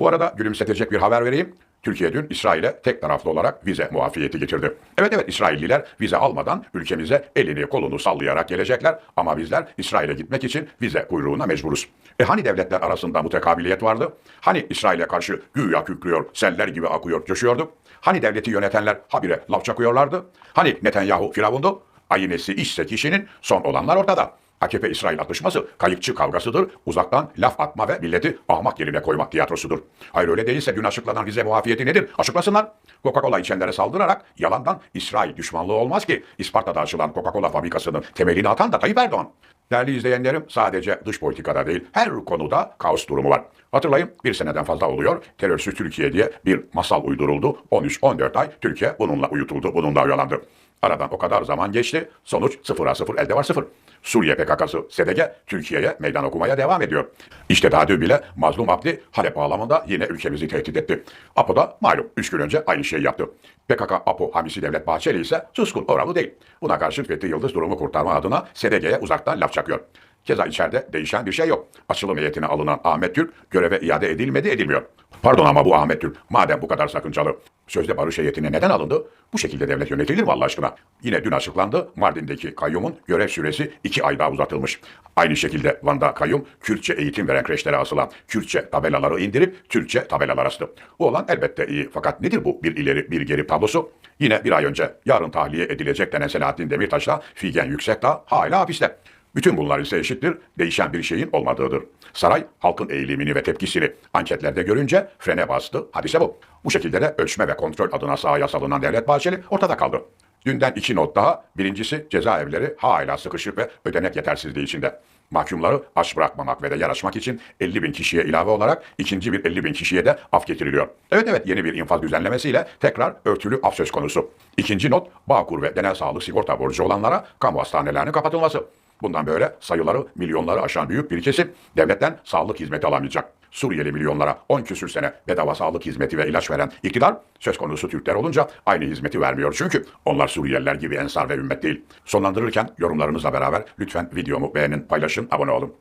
Bu arada gülümsetecek bir haber vereyim. Türkiye dün İsrail'e tek taraflı olarak vize muafiyeti getirdi. Evet evet İsrailliler vize almadan ülkemize elini kolunu sallayarak gelecekler ama bizler İsrail'e gitmek için vize kuyruğuna mecburuz. E hani devletler arasında mutekabiliyet vardı? Hani İsrail'e karşı güya kükrüyor, seller gibi akıyor, coşuyordu? Hani devleti yönetenler habire laf çakıyorlardı? Hani Netanyahu firavundu? Ayinesi işse kişinin son olanlar ortada. AKP-İsrail atışması kayıkçı kavgasıdır. Uzaktan laf atma ve milleti ahmak yerine koymak tiyatrosudur. Hayır öyle değilse dün açıklanan vize muafiyeti nedir? Açıklasınlar. Coca-Cola içenlere saldırarak yalandan İsrail düşmanlığı olmaz ki. İsparta'da açılan Coca-Cola fabrikasının temelini atan da Tayyip Erdoğan. Değerli izleyenlerim sadece dış politikada değil her konuda kaos durumu var. Hatırlayın bir seneden fazla oluyor terörsüz Türkiye diye bir masal uyduruldu. 13-14 ay Türkiye bununla uyutuldu, bununla oyalandı. Aradan o kadar zaman geçti. Sonuç sıfıra sıfır, elde var sıfır. Suriye PKK'sı SDG Türkiye'ye meydan okumaya devam ediyor. İşte daha dün bile Mazlum Abdi Halep bağlamında yine ülkemizi tehdit etti. APO da malum 3 gün önce aynı şeyi yaptı. PKK APO hamisi Devlet Bahçeli ise suskun oralı değil. Buna karşı Fethi Yıldız durumu kurtarma adına SDG'ye uzaktan laf çakıyor. Keza içeride değişen bir şey yok. Açılım heyetine alınan Ahmet Türk göreve iade edilmedi edilmiyor. Pardon ama bu Ahmet Türk madem bu kadar sakıncalı. Sözde barış heyetine neden alındı? Bu şekilde devlet yönetilir mi Allah aşkına? Yine dün açıklandı Mardin'deki kayyumun görev süresi iki ay daha uzatılmış. Aynı şekilde Van'da kayyum Kürtçe eğitim veren kreşlere asılan Kürtçe tabelaları indirip Türkçe tabelalar astı. Bu olan elbette iyi fakat nedir bu bir ileri bir geri tablosu? Yine bir ay önce yarın tahliye edilecek denen Selahattin Demirtaş'la Figen Yüksekdağ hala hapiste. Bütün bunlar ise eşittir, değişen bir şeyin olmadığıdır. Saray, halkın eğilimini ve tepkisini anketlerde görünce frene bastı, hadise bu. Bu şekilde de ölçme ve kontrol adına sahaya salınan Devlet Bahçeli ortada kaldı. Dünden iki not daha, birincisi cezaevleri hala sıkışık ve ödenek yetersizliği içinde. Mahkumları aç bırakmamak ve de yer açmak için 50 bin kişiye ilave olarak ikinci bir 50 bin kişiye de af getiriliyor. Evet evet yeni bir infaz düzenlemesiyle tekrar örtülü af söz konusu. İkinci not Bağkur ve genel sağlık sigorta borcu olanlara kamu hastanelerinin kapatılması. Bundan böyle sayıları milyonları aşan büyük bir kesim devletten sağlık hizmeti alamayacak. Suriyeli milyonlara 10 küsür sene bedava sağlık hizmeti ve ilaç veren iktidar söz konusu Türkler olunca aynı hizmeti vermiyor. Çünkü onlar Suriyeliler gibi ensar ve ümmet değil. Sonlandırırken yorumlarınızla beraber lütfen videomu beğenin, paylaşın, abone olun.